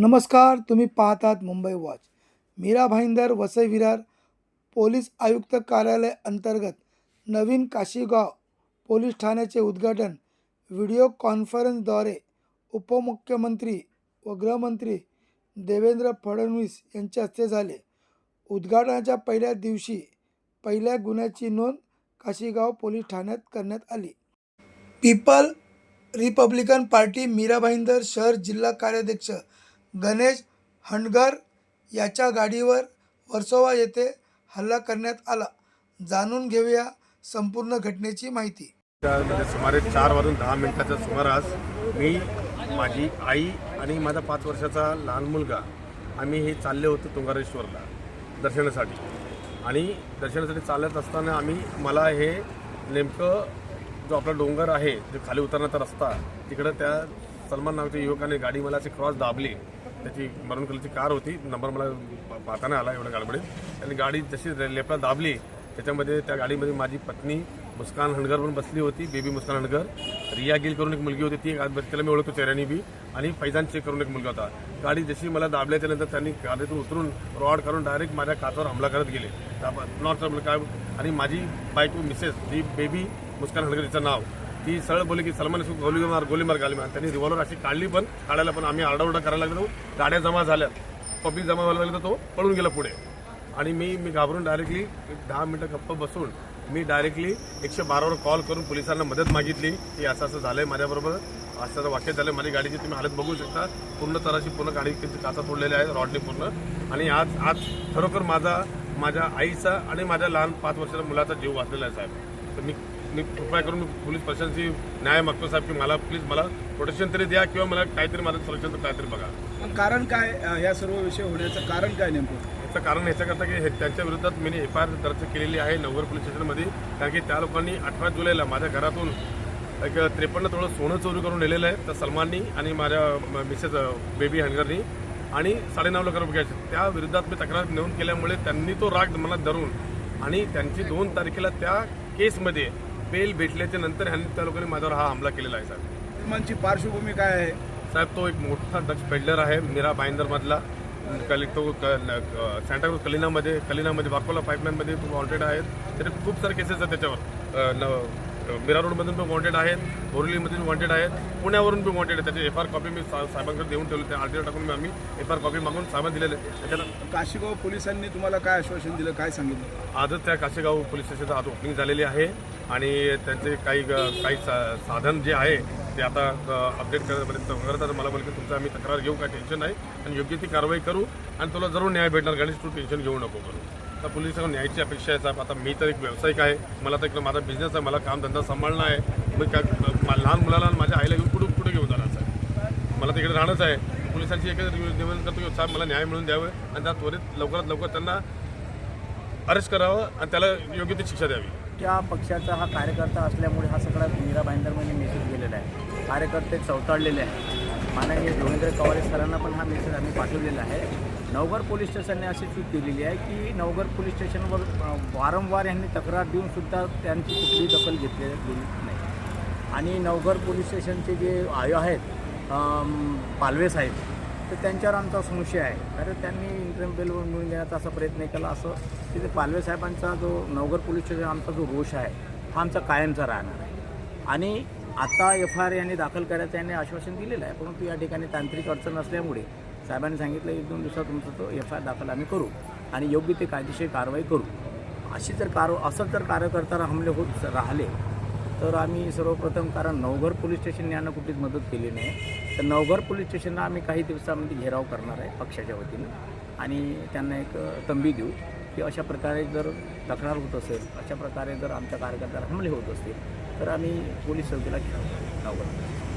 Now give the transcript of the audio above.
नमस्कार तुम्ही पाहतात मुंबई वॉच. मीरा भाईंदर वसई विरार पोलीस आयुक्त कार्यालय अंतर्गत नवीन काशीगाव पोलीस ठाण्याचे उद्घाटन व्हिडिओ कॉन्फरन्सद्वारे उपमुख्यमंत्री व गृहमंत्री देवेंद्र फडणवीस यांच्या हस्ते झाले. उद्घाटनाच्या पहिल्या दिवशी पहिल्या गुन्ह्याची नोंद काशीगाव पोलीस ठाण्यात करण्यात आली. People Republican Party Mira Bhayandar शहर जिल्हा कार्याध्यक्ष गणेश हंडगर याच्या गाडीवर वर्सोवा येथे हल्ला करण्यात आला. जाणून घेऊया संपूर्ण घटनेची माहिती. सुमारे चार वाजून दहा मिनिटाच्या सुमारास मी माझी आई आणि माझा पाच वर्षाचा लहान मुलगा आम्ही हे चालले होतो तुंगारेश्वरला दर्शनासाठी. आणि दर्शनासाठी चालत असताना आम्ही मला हे नेमकं जो आपला डोंगर आहे जो खाली उतरण्याचा रस्ता तिकडं त्या सलमान नावाच्या युवकाने गाडी मला अशी क्रॉस दाबली. त्याची मरून कलरची कार होती. नंबर मला पाहताना आला एवढ्या गाडबडीत त्यांनी गाडी जशी लेपला दाबली त्याच्यामध्ये त्या गाडीमध्ये माझी पत्नी मुस्कान हणगर पण बसली होती बेबी मुस्कान हणगर. रिया गिल करून एक मुलगी होती ती एक त्याला मी ओळखतो चेहऱ्याने बी. आणि फैजान चेक करून एक मुलगा होता. गाडी जशी मला दाबल्याच्यानंतर त्यांनी गाडीतून उतरून रॉड करून डायरेक्ट माझ्या काचावर हमला करत गेले. नॉट काय आणि माझी बायको मिसेस जी बेबी मुस्कान हणगर तिचं नाव. ती सरळ बोलली की सलमान इसको गोली मार गोली मार गाली मार. त्यांनी रिव्हॉल्वर अशी काढली पण काढायला पण आम्ही आरडाओरडा करायला लागलो. गाड्या जमा झाल्या पब्लिक जमा व्हायला लागलं तर तो पळून गेला पुढे. आणि मी मी घाबरून डायरेक्टली दहा मिनटं गप्प बसून मी डायरेक्टली एकशे बारावर कॉल करून पोलिसांना मदत मागितली. की असं असं झालं आहे माझ्याबरोबर. असं असं वाक्य झालं माझी गाडीची. तुम्ही हालत बघू शकता. पूर्ण तराशी पूर्ण गाडी काचा तोडलेल्या आहे रॉडने पूर्ण. आणि आज आज खरोखर माझा माझ्या आईचा आणि माझ्या लहान पाच वर्षाच्या मुलाचा जीव वाचलेला आहे साहेब. तर मी मी कृपया करून पोलीस प्रशासनाची न्याय मागतो साहेब की मला प्लीज मला प्रोटेक्शन तरी द्या किंवा मला काहीतरी माझं संरक्षण तर काहीतरी बघा. कारण काय या सर्व विषय होण्याचं कारण काय नेमकं? याचं कारण याच्याकरता की हे त्यांच्या विरोधात मी एफ आय आर दर्ज केलेली आहे नवगर पोलीस स्टेशनमध्ये. कारण की त्या लोकांनी अठरा जुलैला माझ्या घरातून एक त्रेपन्न तोळं सोनं चोरी करून नेलेलं आहे. त्या सलमाननी आणि माझ्या मिसेस बेबी हनगरनी आणि साडेनऊ लाख रुपये घ्यायचे त्या विरोधात मी तक्रार नोंद केल्यामुळे त्यांनी तो राग मनात धरून आणि त्यांची दोन तारखेला त्या केसमध्ये बेल भेटल्याच्या नंतर ह्यांनी त्या लोकांनी माझ्यावर हा हमला केलेला आहे साहेब. सलमानची पार्श्वभूमी काय आहे? साहेब तो एक मोठा ड्रग्ज पेडलर आहे मीरा भाईंदरमधला कली तो सँटाक्रूज कलिनामध्ये कलिनामध्ये वाकोला पाईपलाईनमध्ये तो वॉन्टेड आहेत. त्याचे खूप सारे केसेस आहेत त्याच्यावर. अ, न- मीरा रोडमधून पण वॉन्टेड आहेत बोरलीमधून वॉन्टेड आहेत पुण्यावरून पण वॉन्टेड आहे त्याचे एफ आर कॉपी मी सा- साहेबांकडे देऊन ठेवले त्या आरटीओ टाकून मी आम्ही एफ आर कॉपी मागून साहेबांना दिलेले आहे. त्याच्यात काशीगाव पोलिसांनी तुम्हाला काय आश्वासन दिलं काय सांगितलं? आजच त्या काशेगाव पोलीस स्टेशनचं आज ओपनिंग झालेली आहे आणि त्यांचे काही काही सा- साधन जे आहे ते आता अपडेट करण्यापर्यंत करतात मला बोल की तुमचं आम्ही तक्रार घेऊ काय टेन्शन नाही. आणि योग्य ती कारवाई करू आणि तुला जरूर न्याय भेटणार. गणेश तू टेन्शन घेऊ नको करू. तर पोलिसांना न्यायची अपेक्षा आहे साहेब. आता मी तर एक व्यावसायिक आहे. मला तर इकडे माझा बिझनेस आहे. मला कामधंदा सांभाळणं आहे. मी काय लहान मुलाला माझ्या आईला घेऊन कुठं कुठे घेऊन जाणार साहेब? मला तिकडे राहणंच आहे. पोलिसांची एकच निवेदन करतो की साहेब मला न्याय मिळून द्यावं आणि त्या त्वरित लवकरात लवकर त्यांना अरेस्ट करावं आणि त्याला योग्य ती शिक्षा द्यावी. त्या पक्षाचा हा कार्यकर्ता असल्यामुळे हा सगळा मीरा भाईंदरमध्ये मेसेज गेलेला आहे. कार्यकर्ते चवताळलेले आहेत. माननीय देवेंद्र कवाडे सरांना पण हा मेसेज आम्ही पाठवलेला आहे. नवघर पोलीस स्टेशनने अशी चूक केलेली आहे की नवघर पोलीस स्टेशनवर वारंवार यांनी तक्रार देऊनसुद्धा त्यांची कुठली दखल घेतली गेली नाही. आणि नवघर पोलीस स्टेशनचे जे आयो आहेत पालवे साहेब तर त्यांच्यावर आमचा संशय आहे. कारण त्यांनी इंटरम बेलवर मिळून देण्याचा असा प्रयत्न केला असं तिथे पालवे साहेबांचा जो नवघर पोलीस स्टेशन आमचा जो रोष आहे हा आमचा कायमचा राहणार आहे. आणि आता एफ आय आर यांनी दाखल करायचं यांनी आश्वासन दिलेलं आहे. परंतु या ठिकाणी तांत्रिक अडचण असल्यामुळे साहेबांनी सांगितलं एक दोन दिवसात तुमचं तो एफ आय आर दाखल आम्ही करू आणि योग्य ते कायदेशीर कारवाई करू. अशी जर कार असं जर कार्यकर्त्याला हमले होत राहिले तर आम्ही सर्वप्रथम कारण नवघर पोलीस स्टेशनने यांना कुठलीच मदत केली नाही. तर नवघर पोलीस स्टेशनला आम्ही काही दिवसामध्ये घेराव करणार आहे पक्षाच्या वतीनं. आणि त्यांना एक तंबी देऊ की अशा प्रकारे जर तक्रार होत असेल अशा प्रकारे जर आमच्या कार्यकर्त्याला हमले होत असतील तर आम्ही पोलीस चौकीला घेऊ नवघर